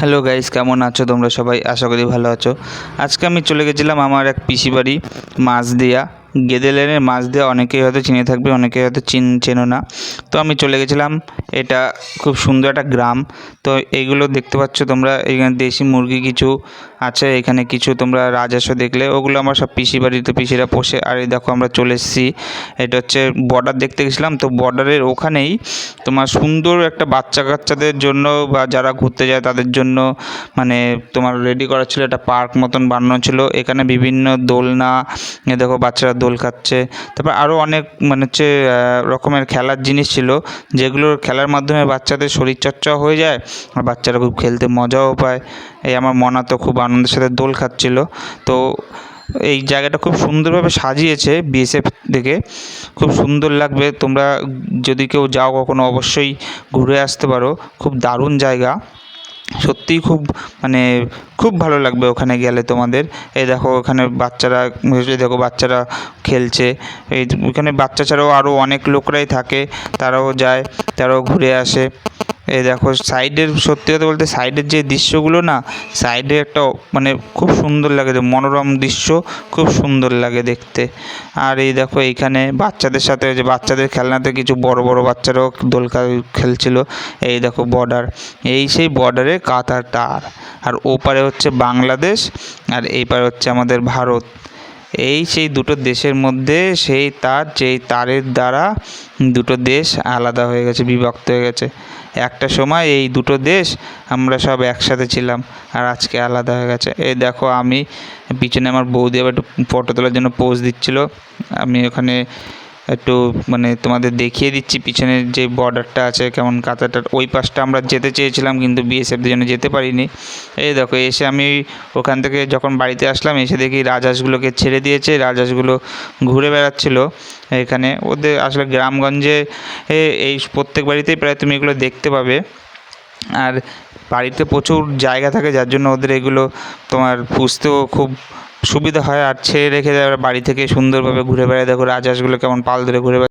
Hello guys, কেমন আছো তোমরা সবাই? আশা করি ভালো আছো। আজকে আমি চলে গেছিলাম আমার এক পিসি বাড়ি মাছ দিয়া গেদে লেনের মাছ দিয়া অনেকেই হয়তো চিনে থাকবে, অনেকেই হয়তো চিন, চেনো না। তো আমি চলে গেছিলাম, এটা খুব সুন্দর একটা গ্রাম। তো এইগুলো দেখতে পাচ্ছ তোমরা, এখানে দেশি মুরগি কিছু আছে, এখানে কিছু তোমরা রাজহাঁসও দেখলে। ওগুলো আমার সব পিসি বাড়িতে পিসিরা পোষে। আর এই দেখো আমরা চলে এসেছি। এটা হচ্ছে বর্ডার দেখতে গেছিলাম। তো বর্ডারের ওখানেই তোমার সুন্দর একটা বাচ্চা কাচ্চাদের জন্য বা যারা ঘুরতে যায় তাদের জন্য মানে তোমার রেডি করা ছিল। একটা পার্ক মতন বানানো ছিল। এখানে বিভিন্ন দোলনা দেখো বাচ্চারা দোল খাচ্ছে। তারপর আরও অনেক মানে হচ্ছে রকমের খেলার জিনিস ছিল। যেগুলোর খেলার মাধ্যমে বাচ্চাদের শরীরচর্চাও হয়ে যায় আর বাচ্চারা খুব খেলতে মজাও পায়। এই আমার মনা তো খুব আনন্দের সাথে দোল খাচ্ছিল। তো এই জায়গাটা খুব সুন্দরভাবে সাজিয়েছে বিএসএফ থেকে। খুব সুন্দর লাগবে। তোমরা যদি কেউ যাও কখনো, অবশ্যই ঘুরে আসতে পারো। খুব দারুণ জায়গা। সত্যিই খুব মানে খুব ভালো লাগবে ওখানে গেলে তোমাদের। এই দেখো, ওখানে বাচ্চারা দেখো, বাচ্চারা খেলছে। এই ওখানে বাচ্চা ছাড়াও আরও অনেক লোকরাই থাকে, তারাও যায়, তারাও ঘুরে আসে। এই দেখো, সাইডের সত্যি কথা বলতে সাইডের যে দৃশ্যগুলো না, সাইডে একটা মানে খুব সুন্দর লাগে যে মনোরম দৃশ্য, খুব সুন্দর লাগে দেখতে। আর এই দেখো এইখানে বাচ্চাদের সাথে যে বাচ্চাদের খেলনাতে কিছু বড় বড় বাচ্চারাও দোল খেলছিল। এই দেখো বর্ডার। এই সেই বর্ডারে কাতার তার আর ওপারে হচ্ছে বাংলাদেশ, আর এই পারে হচ্ছে আমাদের ভারত। এই সেই দুটো দেশের মধ্যে সেই তার, যেই তারের দ্বারা দুটো দেশ আলাদা হয়ে গেছে, বিভক্ত হয়ে গেছে। একটা সময় এই দুটো দেশ আমরা সব একসাথে ছিলাম আর আজকে আলাদা হয়ে গেছে। এই দেখো আমি পিছনে আমার বৌদি আবার একটু ফটো তোলার জন্য পোজ দিচ্ছিল। আমি ওখানে একটু মানে তোমাদের দেখিয়ে দিচ্ছি পিছনের যে বর্ডারটা আছে, কেমন কাঁচাটার ওই পাশটা আমরা যেতে চেয়েছিলাম কিন্তু বিএসএফদের জন্য যেতে পারিনি। এই দেখো, এসে আমি ওখান থেকে যখন বাড়িতে আসলাম, এসে দেখি রাজহাঁসগুলোকে ছেড়ে দিয়েছে, রাজহাঁসগুলো ঘুরে বেড়াচ্ছিল এখানে। ওদের আসলে গ্রামগঞ্জে এই প্রত্যেক বাড়িতেই প্রায় তুমি এগুলো দেখতে পাবে। আর বাড়িতে প্রচুর জায়গা থাকে, যার জন্য ওদের এগুলো তোমার পুষতেও খুব সুবিধা হয় আর ছেড়ে রেখে দেয় ওরা বাড়ি থেকে সুন্দরভাবে ঘুরে বেড়ায়। দেখো রাজহাঁসগুলো কেমন পাল ধরে ঘুরে বেড়ায়।